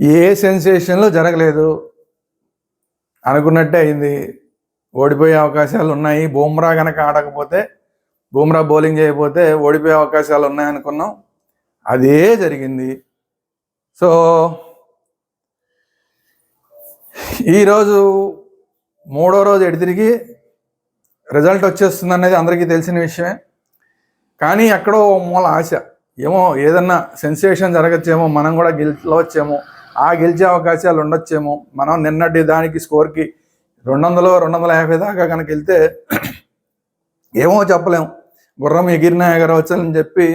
ఏ సెన్సేషన్లో జరగలేదు. అనుకున్నట్టే అయింది. ఓడిపోయే అవకాశాలు ఉన్నాయి. బూమ్రా కనుక ఆడకపోతే బూమ్రా బౌలింగ్ చేయకపోతే ఓడిపోయే అవకాశాలు ఉన్నాయి అనుకున్నాం అదే జరిగింది. సో ఈరోజు మూడో రోజు ఎడితిరిగి రిజల్ట్ వచ్చేస్తుంది అనేది అందరికీ తెలిసిన విషయమే. కానీ ఎక్కడో మూల ఆశ. ఏమో ఏదన్నా సెన్సేషన్ జరగచ్చేమో మనం కూడా గెలవచ్చేమో ఆ గెలిచే అవకాశాలు ఉండొచ్చేమో. మనం నిన్నటి దానికి స్కోర్కి రెండు వందలు రెండు వందల యాభై దాకా కనుక వెళ్తే ఏమో చెప్పలేం. గుర్రం ఎగిరిన ఎగరవచ్చని చెప్పి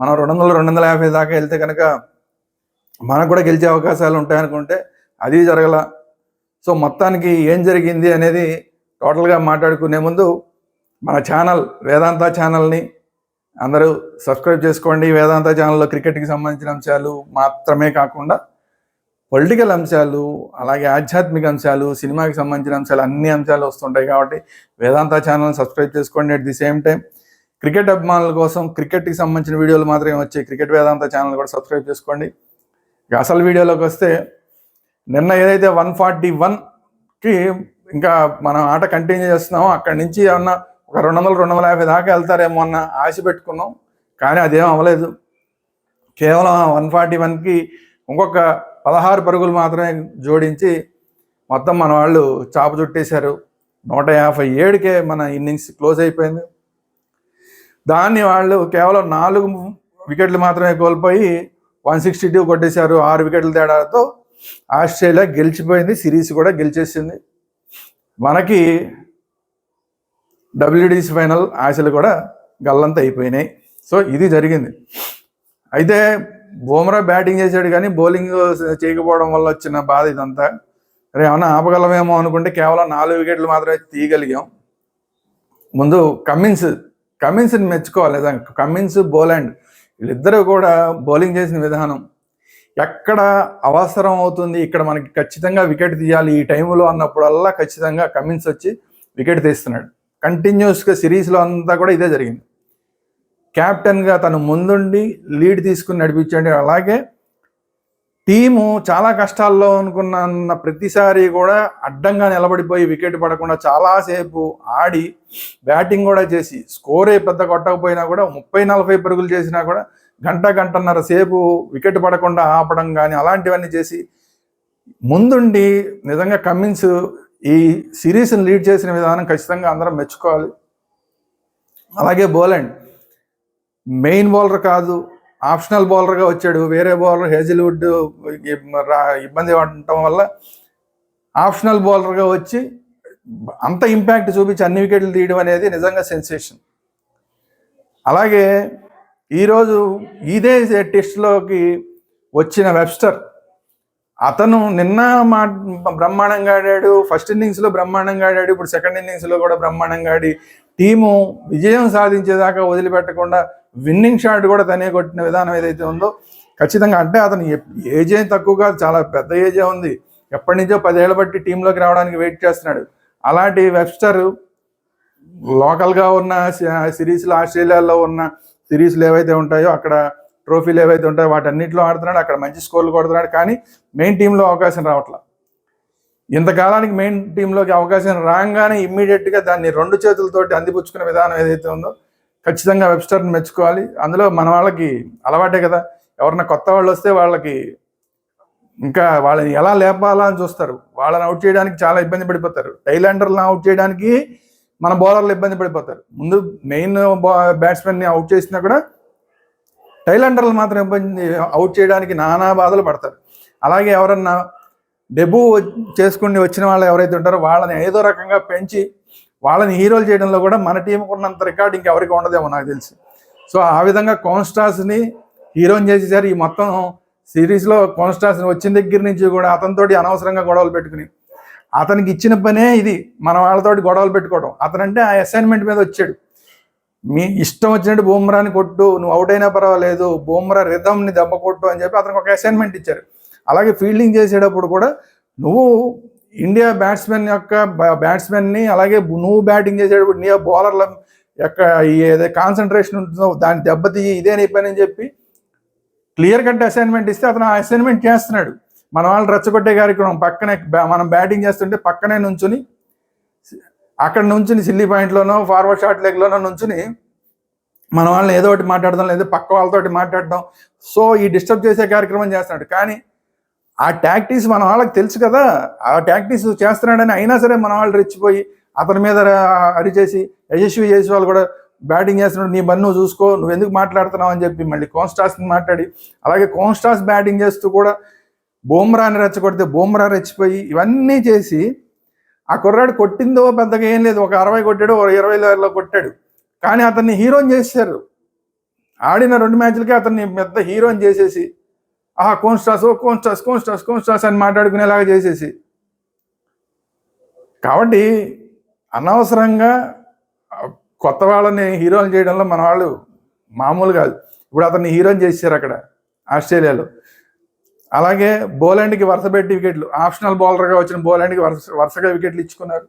మనం రెండు వందలు రెండు వందల యాభై దాకా వెళ్తే కనుక మనకు కూడా గెలిచే అవకాశాలు ఉంటాయనుకుంటే అది జరగల. సో మొత్తానికి ఏం జరిగింది అనేది టోటల్గా మాట్లాడుకునే ముందు మన ఛానల్ వేదాంత ఛానల్ని అందరూ సబ్స్క్రైబ్ చేసుకోండి. వేదాంత ఛానల్లో క్రికెట్కి సంబంధించిన అంశాలు మాత్రమే కాకుండా పొలిటికల్ అంశాలు అలాగే ఆధ్యాత్మిక అంశాలు సినిమాకి సంబంధించిన అంశాలు అన్ని అంశాలు వస్తుంటాయి కాబట్టి వేదాంత ఛానల్ సబ్స్క్రైబ్ చేసుకోండి. At the same time cricket అభిమానుల కోసం క్రికెట్కి సంబంధించిన వీడియోలు మాత్రమే వచ్చాయి క్రికెట్ వేదాంత ఛానల్ కూడా సబ్స్క్రైబ్ చేసుకోండి. అసలు వీడియోలోకి వస్తే నిన్న ఏదైతే వన్ ఫార్టీ వన్కి ఇంకా మనం ఆట కంటిన్యూ చేస్తున్నామో అక్కడి నుంచి ఏమన్నా ఒక రెండు వందలు రెండు వందల యాభై దాకా వెళ్తారేమో అన్న ఆశ పెట్టుకున్నాం. కానీ అదేం అవ్వలేదు. కేవలం వన్ ఫార్టీ వన్కి ఇంకొక పదహారు పరుగులు మాత్రమే జోడించి మొత్తం మన వాళ్ళు చాప చుట్టేశారు. నూట యాభై ఏడుకే మన ఇన్నింగ్స్ క్లోజ్ అయిపోయింది. దాన్ని వాళ్ళు కేవలం నాలుగు వికెట్లు మాత్రమే కోల్పోయి వన్ సిక్స్టీ టూ కొట్టేశారు. ఆరు వికెట్ల తేడాతో ఆస్ట్రేలియా గెలిచిపోయింది. సిరీస్ కూడా గెలిచేసింది. మనకి డబ్ల్యూడిసి ఫైనల్ ఆశలు కూడా గల్లంత అయిపోయినాయి. సో ఇది జరిగింది. అయితే బూమ్రా బ్యాటింగ్ చేశాడు కానీ బౌలింగ్ చేయకపోవడం వల్ల వచ్చిన బాధ ఇదంతా. రే ఏమన్నా ఆపగలమేమో అనుకుంటే కేవలం నాలుగు వికెట్లు మాత్రమే తీయగలిగాం. ముందు కమిన్స్ కమిన్స్ని మెచ్చుకోవాలి. నిజంగా కమిన్స్ బోలాండ్ వీళ్ళిద్దరూ కూడా బౌలింగ్ చేసిన విధానం. ఎక్కడ అవసరం అవుతుంది? ఇక్కడ మనకి ఖచ్చితంగా వికెట్ తీయాలి ఈ టైంలో అన్నప్పుడల్లా ఖచ్చితంగా కమిన్స్ వచ్చి వికెట్ తీస్తున్నాడు. కంటిన్యూస్గా సిరీస్లో అంతా కూడా ఇదే జరిగింది. కెప్టెన్గా తను ముందుండి లీడ్ తీసుకుని నడిపించండి. అలాగే టీము చాలా కష్టాల్లో అనుకున్న ప్రతిసారి కూడా అడ్డంగా నిలబడిపోయి వికెట్ పడకుండా చాలాసేపు ఆడి బ్యాటింగ్ కూడా చేసి స్కోరే పెద్ద కొట్టకపోయినా కూడా ముప్పై నలభై పరుగులు చేసినా కూడా గంట గంటన్నర సేపు వికెట్ పడకుండా ఆపడం కానీ అలాంటివన్నీ చేసి ముందుండి నిజంగా కమ్మిన్స్ ఈ సిరీస్ని లీడ్ చేసిన విధానం ఖచ్చితంగా అందరం మెచ్చుకోవాలి. అలాగే బోలాండ్ మెయిన్ బౌలర్ కాదు ఆప్షనల్ బౌలర్గా వచ్చాడు. వేరే బౌలర్ హేజిల్వుడ్ ఇబ్బంది పడటం వల్ల ఆప్షనల్ బౌలర్గా వచ్చి అంత ఇంపాక్ట్ చూపించి అన్ని వికెట్లు తీయడం అనేది నిజంగా సెన్సేషన్. అలాగే ఈరోజు ఇదే టెస్ట్లోకి వచ్చిన వెబ్స్టర్. అతను నిన్న మా బ్రహ్మాండంగా ఆడాడు ఫస్ట్ ఇన్నింగ్స్లో బ్రహ్మాండంగా ఆడాడు ఇప్పుడు సెకండ్ ఇన్నింగ్స్లో కూడా బ్రహ్మాండంగా ఆడి టీము విజయం సాధించేదాకా వదిలిపెట్టకుండా విన్నింగ్ షాట్ కూడా తనే కొట్టిన విధానం ఏదైతే ఉందో ఖచ్చితంగా అంటే అతను ఏజ్ ఏం తక్కువ కాదు చాలా పెద్ద ఏజే ఉంది. ఎప్పటి నుంచో పదేళ్ళ బట్టి టీంలోకి రావడానికి వెయిట్ చేస్తున్నాడు. అలాంటి వెబ్స్టర్ లోకల్గా ఉన్న సిరీస్లో ఆస్ట్రేలియాలో ఉన్న సిరీస్లు ఏవైతే ఉంటాయో అక్కడ ట్రోఫీలు ఏవైతే ఉంటాయో వాటన్నిటిలో ఆడుతున్నాడు. అక్కడ మంచి స్కోర్లు కొడుతున్నాడు. కానీ మెయిన్ టీంలో అవకాశం రావట్లా. ఇంతకాలానికి మెయిన్ టీంలోకి అవకాశం రాగానే ఇమ్మీడియట్గా దాన్ని రెండు చేతులతోటి అందిపుచ్చుకునే విధానం ఏదైతే ఉందో ఖచ్చితంగా వెబ్స్టర్ని మెచ్చుకోవాలి. అందులో మన వాళ్ళకి అలవాటే కదా. ఎవరన్నా కొత్త వాళ్ళు వస్తే వాళ్ళకి ఇంకా వాళ్ళని ఎలా లేపాలా అని చూస్తారు. వాళ్ళని అవుట్ చేయడానికి చాలా ఇబ్బంది పడిపోతారు. టైలాండర్లను అవుట్ చేయడానికి మన బౌలర్లు ఇబ్బంది పడిపోతారు. ముందు మెయిన్ బ్యాట్స్మెన్ని అవుట్ చేసినా కూడా టైలాండర్లు మాత్రం ఇబ్బంది అవుట్ చేయడానికి నానా బాధలు పడతారు. అలాగే ఎవరన్నా డెబ్యూ చేసుకుని వచ్చిన వాళ్ళు ఎవరైతే ఉంటారో వాళ్ళని ఏదో రకంగా పెంచి వాళ్ళని హీరోలు చేయడంలో కూడా మన టీంకి ఉన్నంత రికార్డు ఇంకెవరికి ఉండదేమో నాకు తెలిసి. సో ఆ విధంగా కోన్స్టాస్ని హీరోని చేసేసారు. ఈ మొత్తం సిరీస్లో కోన్స్టాస్ని వచ్చిన దగ్గర నుంచి కూడా అతనితోటి అనవసరంగా గొడవలు పెట్టుకుని అతనికి ఇచ్చిన పనే ఇది మన వాళ్ళతోటి గొడవలు పెట్టుకోవడం. అతనంటే ఆ అసైన్మెంట్ మీద వచ్చాడు. మీ ఇష్టం వచ్చినట్టు బూమ్రాని కొట్టు నువ్వు అవుట్ అయినా పర్వాలేదు బూమ్రా రిథమ్ని దెబ్బ కొట్టు అని చెప్పి అతనికి ఒక అసైన్మెంట్ ఇచ్చారు. అలాగే ఫీల్డింగ్ చేసేటప్పుడు కూడా నువ్వు ఇండియా బ్యాట్స్మెన్ యొక్క బ్యాట్స్మెన్ని అలాగే నువ్వు బ్యాటింగ్ చేసేటప్పుడు నీ బౌలర్ల యొక్క ఏదైతే కాన్సన్ట్రేషన్ ఉంటుందో దాన్ని దెబ్బతీయి ఇదే నీ పని అని చెప్పి క్లియర్ కట్ అసైన్మెంట్ ఇస్తే అతను ఆ అసైన్మెంట్ చేస్తున్నాడు. మన వాళ్ళు రెచ్చగొట్టే కార్యక్రమం పక్కనే మనం బ్యాటింగ్ చేస్తుంటే పక్కనే నుంచుని అక్కడ నుంచుని సిల్లీ పాయింట్లోనో ఫార్వర్డ్ షాట్ లెగ్లోనో నుంచుని మన వాళ్ళని ఏదో ఒకటి మాట్లాడడం లేదా పక్క వాళ్ళతోటి మాట్లాడడం సో ఈ డిస్టర్బ్ చేసే కార్యక్రమం చేస్తున్నాడు. కానీ ఆ టాక్టీస్ మన వాళ్ళకి తెలుసు కదా. ఆ టాక్టీస్ చేస్తున్నాడని అయినా సరే మన వాళ్ళు రెచ్చిపోయి అతని మీద అరిచేసి యశస్వి చేసే వాళ్ళు కూడా బ్యాటింగ్ చేస్తున్నాడు. నీ బన్ను చూసుకో నువ్వు ఎందుకు మాట్లాడుతున్నావు అని చెప్పి మళ్ళీ కోన్స్టాస్ని మాట్లాడి అలాగే కోన్స్టాస్ బ్యాటింగ్ చేస్తూ కూడా బూమ్రాని రెచ్చగొడితే బూమ్రా రెచ్చిపోయి ఇవన్నీ చేసి ఆ కుర్రాడు కొట్టిందో పెద్దగా ఏం లేదు. ఒక అరవై కొట్టాడు ఒక ఇరవై లో కొట్టాడు. కానీ అతన్ని హీరోని చేశారు. ఆడిన రెండు మ్యాచ్లకే అతన్ని పెద్ద హీరోని చేసేసి ఆ కోన్స్టాస్ ఓ కోన్స్టాస్ కోన్స్టాస్ కోన్స్టాస్ అని మాట్లాడుకునేలాగా చేసేసి. కాబట్టి అనవసరంగా కొత్త వాళ్ళని హీరోలు చేయడంలో మన వాళ్ళు మామూలు కాదు. ఇప్పుడు అతన్ని హీరోని చేశారు అక్కడ ఆస్ట్రేలియాలో. అలాగే బోలాండ్కి వరుస పెట్టి వికెట్లు ఆప్షనల్ బౌలర్గా వచ్చిన బోలాండ్కి వరుస వరుసగా వికెట్లు ఇచ్చుకున్నారు.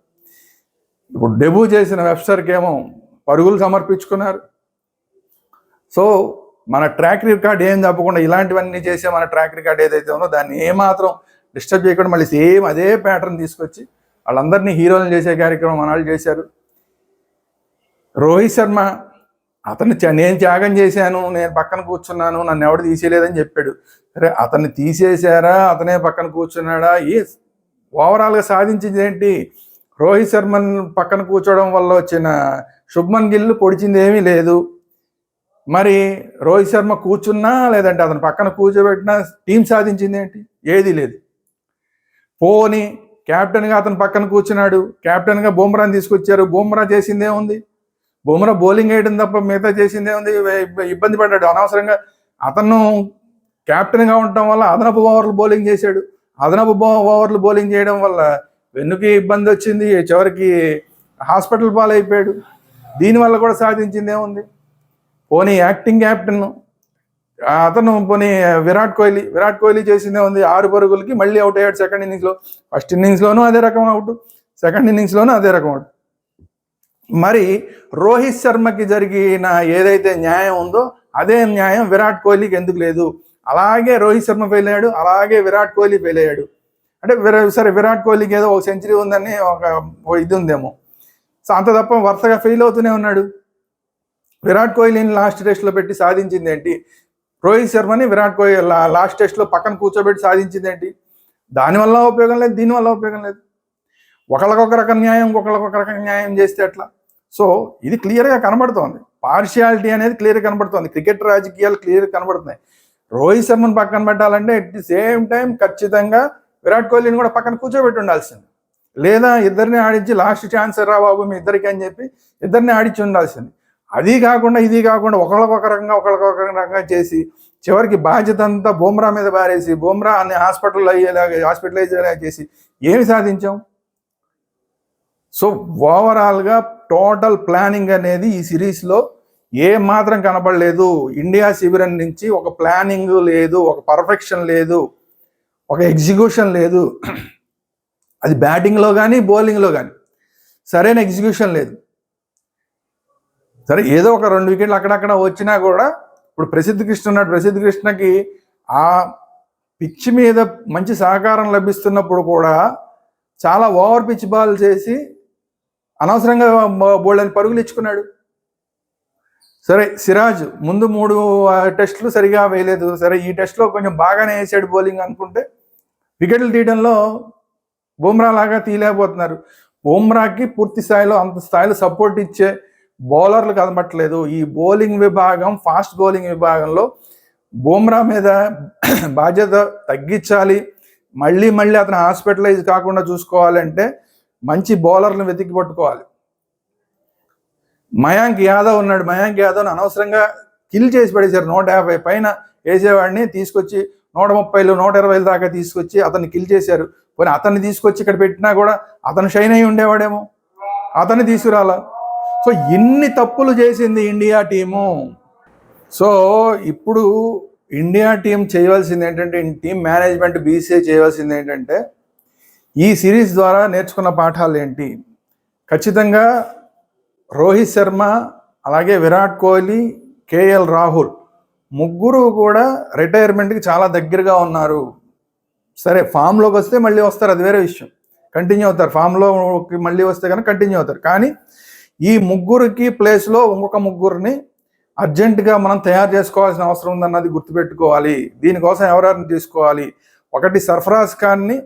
ఇప్పుడు డెబ్యూ చేసిన వెబ్స్టర్కి ఏమో పరుగులు సమర్పించుకున్నారు. సో మన ట్రాక్ రికార్డ్ ఏం తప్పకుండా ఇలాంటివన్నీ చేసే మన ట్రాక్ రికార్డ్ ఏదైతే ఉందో దాన్ని ఏమాత్రం డిస్టర్బ్ చేయకుండా మళ్ళీ సేమ్ అదే ప్యాటర్న్ తీసుకొచ్చి వాళ్ళందరినీ హీరోలను చేసే కార్యక్రమం మన వాళ్ళు చేశారు. రోహిత్ శర్మ అతను చ- నేను త్యాగం చేశాను నేను పక్కన కూర్చున్నాను నన్ను ఎవడు తీసేయలేదని చెప్పాడు. సరే అతన్ని తీసేశారా? అతనే పక్కన కూర్చున్నాడా? ఏ ఓవరాల్గా సాధించింది ఏంటి? రోహిత్ శర్మను పక్కన కూర్చోవడం వల్ల వచ్చిన శుభ్మన్ గిల్లు పొడిచింది ఏమీ లేదు. మరి రోహిత్ శర్మ కూర్చున్నా లేదంటే అతను పక్కన కూర్చోబెట్టినా టీం సాధించింది ఏంటి? ఏది లేదు. పోని కెప్టెన్గా అతను పక్కన కూర్చున్నాడు. కెప్టెన్గా బుమ్రాని తీసుకొచ్చారు. బుమ్రా చేసిందే ఉంది. బుమ్రా బౌలింగ్ వేయడం తప్ప మిగతా చేసిందే ఉంది. ఇబ్బంది పడ్డాడు. అనవసరంగా అతను కెప్టెన్గా ఉండటం వల్ల అదనపు ఓవర్లు బౌలింగ్ చేశాడు. అదనపు ఓవర్లు బౌలింగ్ చేయడం వల్ల వెన్నుకి ఇబ్బంది వచ్చింది. చివరికి హాస్పిటల్ పాలైపోయాడు. దీనివల్ల కూడా సాధించిందే ఉంది. పోనీ యాక్టింగ్ క్యాప్టెన్ అతను పోనీ విరాట్ కోహ్లీ విరాట్ కోహ్లీ చేసిందే ఉంది ఆరు పరుగులకి మళ్ళీ అవుట్ అయ్యాడు సెకండ్ ఇన్నింగ్స్లో ఫస్ట్ ఇన్నింగ్స్లోనూ అదే రకం అవుట్ సెకండ్ ఇన్నింగ్స్లోనూ అదే రకం అవుట్. మరి రోహిత్ శర్మకి జరిగిన ఏదైతే న్యాయం ఉందో అదే న్యాయం విరాట్ కోహ్లీకి ఎందుకు లేదు? అలాగే రోహిత్ శర్మ ఫెయిల్ అయ్యాడు అలాగే విరాట్ కోహ్లీ ఫెయిల్ అయ్యాడు. అంటే సరే విరాట్ కోహ్లీకి ఏదో ఒక సెంచరీ ఉందని ఒక ఇది ఉందేమో. సో అంత తప్ప వరుసగా ఫెయిల్ అవుతూనే ఉన్నాడు. విరాట్ కోహ్లీని లాస్ట్ టెస్ట్లో పెట్టి సాధించింది ఏంటి? రోహిత్ శర్మని విరాట్ కోహ్లీ లాస్ట్ టెస్ట్లో పక్కన కూర్చోబెట్టి సాధించింది ఏంటి? దానివల్ల ఉపయోగం లేదు దీనివల్ల ఉపయోగం లేదు. ఒకళ్ళకొక రకం న్యాయం ఒకళ్ళకొక రకం న్యాయం చేస్తే ఎట్లా? సో ఇది క్లియర్గా కనబడుతోంది. పార్షియాలిటీ అనేది క్లియర్ కనబడుతోంది. క్రికెట్ రాజకీయాలు క్లియర్ కనబడుతున్నాయి. రోహిత్ శర్మను పక్కన పెట్టాలంటే ఎట్ ది సేమ్ టైం ఖచ్చితంగా విరాట్ కోహ్లీని కూడా పక్కన కూర్చోబెట్టి ఉండాల్సింది. లేదా ఇద్దరిని ఆడించి లాస్ట్ ఛాన్స్ రా బాబు మీ ఇద్దరికి అని చెప్పి ఇద్దరిని ఆడించి ఉండాల్సింది. అది కాకుండా ఇది కాకుండా ఒకళ్ళకొక రకంగా ఒకళ్ళకొక రకంగా చేసి చివరికి బాధ్యత అంతా బూమ్రా మీద బారేసి బూమ్రా అన్ని హాస్పిటల్ అయ్యేలాగా హాస్పిటలైజ్ అయ్యేలాగా చేసి ఏమి సాధించాం? సో ఓవరాల్గా టోటల్ ప్లానింగ్ అనేది ఈ సిరీస్లో ఏ మాత్రం కనబడలేదు. ఇండియా శిబిరం నుంచి ఒక ప్లానింగ్ లేదు ఒక పర్ఫెక్షన్ లేదు ఒక ఎగ్జిక్యూషన్ లేదు. అది బ్యాటింగ్లో కానీ బౌలింగ్లో కానీ సరైన ఎగ్జిక్యూషన్ లేదు. సరే ఏదో ఒక రెండు వికెట్లు అక్కడక్కడ వచ్చినా కూడా ఇప్పుడు ప్రసిద్ధ కృష్ణ ఉన్నాడు. ప్రసిద్ధ కృష్ణకి ఆ పిచ్ మీద మంచి సహకారం లభిస్తున్నప్పుడు కూడా చాలా ఓవర్ పిచ్ బాల్ చేసి అనవసరంగా బోల్డని పరుగులు ఇచ్చుకున్నాడు. సరే సిరాజ్ ముందు మూడు టెస్టులు సరిగా వేయలేదు. సరే ఈ టెస్ట్లో కొంచెం బాగానే వేసాడు బౌలింగ్ అనుకుంటే వికెట్లు తీయడంలో బుమ్రా లాగా తీయలేకపోతున్నారు. బుమ్రాకి పూర్తి స్థాయిలో అంత స్థాయిలో సపోర్ట్ ఇచ్చే బౌలర్లు కనబట్టలేదు. ఈ బౌలింగ్ విభాగం ఫాస్ట్ బౌలింగ్ విభాగంలో బూమ్రా మీద బాధ్యత తగ్గించాలి. మళ్ళీ మళ్ళీ అతను హాస్పిటలైజ్ కాకుండా చూసుకోవాలంటే మంచి బౌలర్లను వెతికి పట్టుకోవాలి. మయాంక్ యాదవ్ ఉన్నాడు. మయాంక్ యాదవ్ని అనవసరంగా కిల్ చేసి పడేశారు. నూట యాభై పైన వేసేవాడిని తీసుకొచ్చి నూట ముప్పైలు నూట ఇరవైలు దాకా తీసుకొచ్చి అతన్ని కిల్ చేశారు. పోనీ అతన్ని తీసుకొచ్చి ఇక్కడ పెట్టినా కూడా అతను షైన్ అయి ఉండేవాడేమో. అతన్ని తీసుకురాలా? సో ఇన్ని తప్పులు చేసింది ఇండియా టీము. సో ఇప్పుడు ఇండియా టీం చేయవలసింది ఏంటంటే టీం మేనేజ్మెంట్ బీసీఏ చేయవలసింది ఏంటంటే ఈ సిరీస్ ద్వారా నేర్చుకున్న పాఠాలు ఏంటి? ఖచ్చితంగా రోహిత్ శర్మ అలాగే విరాట్ కోహ్లీ కేఎల్ రాహుల్ ముగ్గురు కూడా రిటైర్మెంట్కి చాలా దగ్గరగా ఉన్నారు. సరే ఫామ్లోకి వస్తే మళ్ళీ వస్తారు అది వేరే విషయం. కంటిన్యూ అవుతారు. ఫామ్లోకి మళ్ళీ వస్తే కనుక కంటిన్యూ అవుతారు. కానీ ఈ ముగ్గురికి ప్లేస్లో ఇంకొక ముగ్గురిని అర్జెంటుగా మనం తయారు చేసుకోవాల్సిన అవసరం ఉందన్నది గుర్తుపెట్టుకోవాలి. దీనికోసం ఎవరెవరిని తీసుకోవాలి? ఒకటి సర్ఫరాజ్ ఖాన్ని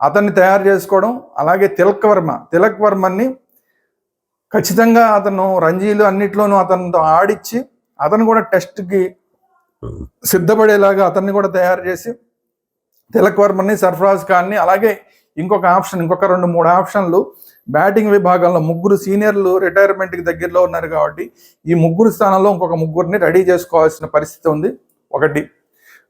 అతన్ని తయారు చేసుకోవడం అలాగే తిలక్ వర్మ. తిలక్ వర్మని ఖచ్చితంగా అతను రంజీలు అన్నిట్లోనూ అతనితో ఆడిచ్చి అతను కూడా టెస్ట్కి సిద్ధపడేలాగా అతన్ని కూడా తయారు చేసి తిలక్ వర్మని సర్ఫరాజ్ ఖాన్ని అలాగే ఇంకొక ఆప్షన్ ఇంకొక రెండు మూడు ఆప్షన్లు బ్యాటింగ్ విభాగంలో ముగ్గురు సీనియర్లు రిటైర్మెంట్కి దగ్గరలో ఉన్నారు కాబట్టి ఈ ముగ్గురు స్థానంలో ఇంకొక ముగ్గురిని రెడీ చేసుకోవాల్సిన పరిస్థితి ఉంది. ఒకటి.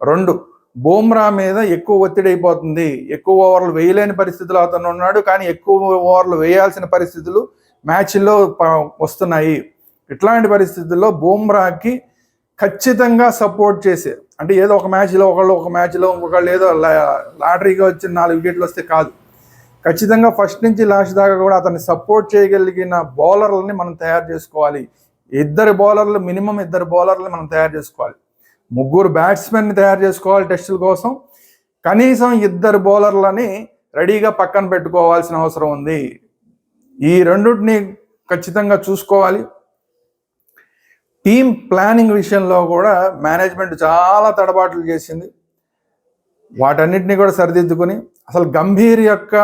రెండు. బూమ్రా మీద ఎక్కువ ఒత్తిడి అయిపోతుంది. ఎక్కువ ఓవర్లు వేయలేని పరిస్థితులు అతను ఉన్నాడు. కానీ ఎక్కువ ఓవర్లు వేయాల్సిన పరిస్థితులు మ్యాచ్ల్లో వస్తున్నాయి. ఇట్లాంటి పరిస్థితుల్లో బూమ్రాకి ఖచ్చితంగా సపోర్ట్ చేసే అంటే ఏదో ఒక మ్యాచ్లో ఒకళ్ళు ఒక మ్యాచ్లో ఇంకొకళ్ళు ఏదో లా- లాటరీగా వచ్చిన నాలుగు వికెట్లు వస్తే కాదు. ఖచ్చితంగా ఫస్ట్ నుంచి లాస్ట్ దాకా కూడా అతన్ని సపోర్ట్ చేయగలిగిన బౌలర్లని మనం తయారు చేసుకోవాలి. ఇద్దరు బౌలర్లు మినిమం ఇద్దరు బౌలర్లు మనం తయారు చేసుకోవాలి. ముగ్గురు బ్యాట్స్మెన్ని తయారు చేసుకోవాలి టెస్టుల కోసం. కనీసం ఇద్దరు బౌలర్లని రెడీగా పక్కన పెట్టుకోవాల్సిన అవసరం ఉంది. ఈ రెండింటిని ఖచ్చితంగా చూసుకోవాలి. టీం ప్లానింగ్ విషయంలో కూడా మేనేజ్మెంట్ చాలా తడబాట్లు చేసింది. వాటన్నిటిని కూడా సరిదిద్దుకొని అసలు గంభీర్ యొక్క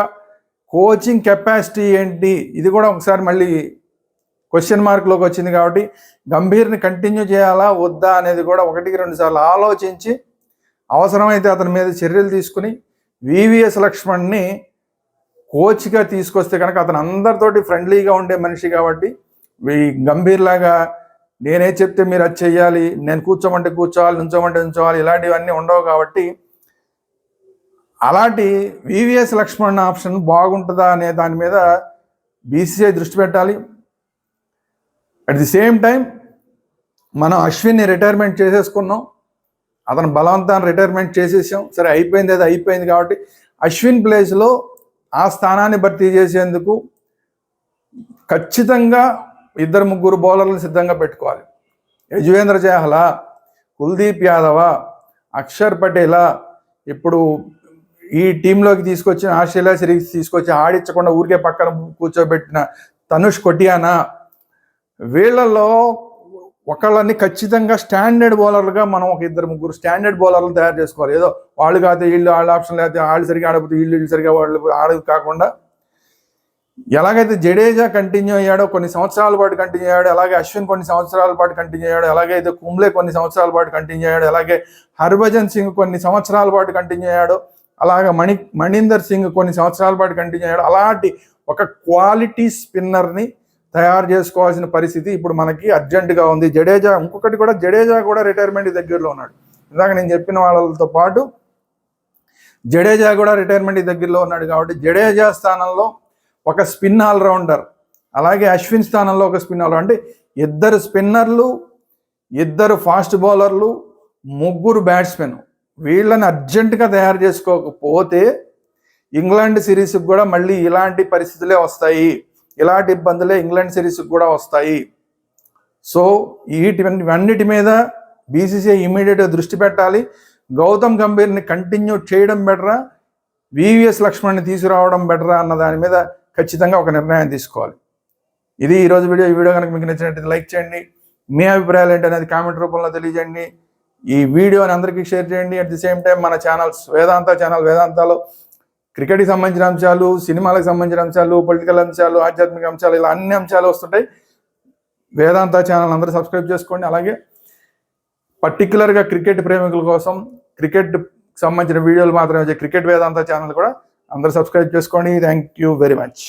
కోచింగ్ కెపాసిటీ ఏంటి? ఇది కూడా ఒకసారి మళ్ళీ క్వశ్చన్ మార్క్లోకి వచ్చింది కాబట్టి గంభీర్ని కంటిన్యూ చేయాలా వద్దా అనేది కూడా ఒకటికి రెండు సార్లు ఆలోచించి అవసరమైతే అతని మీద చర్యలు తీసుకుని వివిఎస్ లక్ష్మణ్ని కోచ్గా తీసుకొస్తే కనుక అతను అందరితోటి ఫ్రెండ్లీగా ఉండే మనిషి కాబట్టి ఈ నేనే చెప్తే మీరు అది చెయ్యాలి నేను కూర్చోమంటే కూర్చోవాలి నుంచోమంటే నుంచోవాలి ఇలాంటివన్నీ ఉండవు కాబట్టి అలాంటి వివిఎస్ లక్ష్మణ్ ఆప్షన్ బాగుంటుందా అనే దాని మీద బీసీఐ దృష్టి పెట్టాలి. అట్ ది సేమ్ టైం మనం అశ్విన్ని రిటైర్మెంట్ చేసేసుకున్నాం. అతను బలవంతాన్ని రిటైర్మెంట్ చేసేసాం. సరే అయిపోయింది అది అయిపోయింది కాబట్టి అశ్విన్ ప్లేస్లో ఆ స్థానాన్ని భర్తీ చేసేందుకు ఖచ్చితంగా ఇద్దరు ముగ్గురు బౌలర్లను సిద్ధంగా పెట్టుకోవాలి. యజువేంద్ర చాహల కుల్దీప్ యాదవ అక్షర్ పటేలా ఇప్పుడు ఈ టీంలోకి తీసుకొచ్చిన ఆస్ట్రేలియా సిరీస్ తీసుకొచ్చి ఆడించకుండా ఊరికే పక్కన కూర్చోబెట్టిన తనుష్ కొటియానా? వీళ్ళల్లో ఒకళ్ళని ఖచ్చితంగా స్టాండర్డ్ బౌలర్లుగా మనం ఒక ఇద్దరు ముగ్గురు స్టాండర్డ్ బౌలర్లు తయారు చేసుకోవాలి. ఏదో వాళ్ళు కాదు వీళ్ళు వాళ్ళ ఆప్షన్ లేకపోతే వాళ్ళు సరిగా ఆడకపోతే వీళ్ళు వీళ్ళు సరిగా వాళ్ళు ఆడదు కాకుండా ఎలాగైతే జడేజా కంటిన్యూ అయ్యాడో కొన్ని సంవత్సరాల పాటు కంటిన్యూ అయ్యాడు అలాగే అశ్విన్ కొన్ని సంవత్సరాల పాటు కంటిన్యూ అయ్యాడు అలాగే అయితే కుంబ్లే కొన్ని సంవత్సరాల పాటు కంటిన్యూ అయ్యాడు అలాగే హర్భజన్ సింగ్ కొన్ని సంవత్సరాల పాటు కంటిన్యూ అయ్యాడు అలాగా మణి మణీందర్ సింగ్ కొన్ని సంవత్సరాల పాటు కంటిన్యూ అయ్యాడు అలాంటి ఒక క్వాలిటీ స్పిన్నర్ని తయారు చేసుకోవాల్సిన పరిస్థితి ఇప్పుడు మనకి అర్జెంటుగా ఉంది. జడేజా ఇంకొకటి కూడా జడేజా కూడా రిటైర్మెంట్ దగ్గరలో ఉన్నాడు. ఇందాక నేను చెప్పిన వాళ్ళతో పాటు జడేజా కూడా రిటైర్మెంట్ దగ్గరలో ఉన్నాడు కాబట్టి జడేజా స్థానంలో ఒక స్పిన్ ఆల్రౌండర్ అలాగే అశ్విన్ స్థానంలో ఒక స్పిన్ ఆల్రౌండర్ అంటే ఇద్దరు స్పిన్నర్లు ఇద్దరు ఫాస్ట్ బౌలర్లు ముగ్గురు బ్యాట్స్మెన్ వీళ్ళని అర్జెంటుగా తయారు చేసుకోకపోతే ఇంగ్లాండ్ సిరీస్కి కూడా మళ్ళీ ఇలాంటి పరిస్థితులే వస్తాయి. ఇలాంటి ఇబ్బందులే ఇంగ్లాండ్ సిరీస్కి కూడా వస్తాయి. సో వీటివన్నిటి మీద బీసీసీఐ ఇమీడియట్గా దృష్టి పెట్టాలి. గౌతమ్ గంభీర్ని కంటిన్యూ చేయడం బెటరా? వివిఎస్ లక్ష్మణ్ని తీసుకురావడం బెటరా అన్న దాని మీద ఖచ్చితంగా ఒక నిర్ణయం తీసుకోవాలి. ఇది ఈరోజు వీడియో. ఈ వీడియో కనుక మీకు నచ్చినట్టు లైక్ చేయండి. మీ అభిప్రాయాలు ఏంటి అనేది కామెంట్ రూపంలో తెలియజేయండి. ఈ వీడియోని అందరికీ షేర్ చేయండి. అట్ ది సేమ్ టైం మన ఛానల్స్ వేదాంత ఛానల్ వేదాంతాలు క్రికెట్కి సంబంధించిన అంశాలు సినిమాలకు సంబంధించిన అంశాలు పొలిటికల్ అంశాలు ఆధ్యాత్మిక అంశాలు ఇలా అన్ని అంశాలు వస్తుంటాయి. వేదాంత ఛానల్ అందరూ సబ్స్క్రైబ్ చేసుకోండి. అలాగే పర్టికులర్గా క్రికెట్ ప్రేమికుల కోసం క్రికెట్ సంబంధించిన వీడియోలు మాత్రమే క్రికెట్ వేదాంత ఛానల్ కూడా అందరూ సబ్స్క్రైబ్ చేసుకోండి. Thank you very much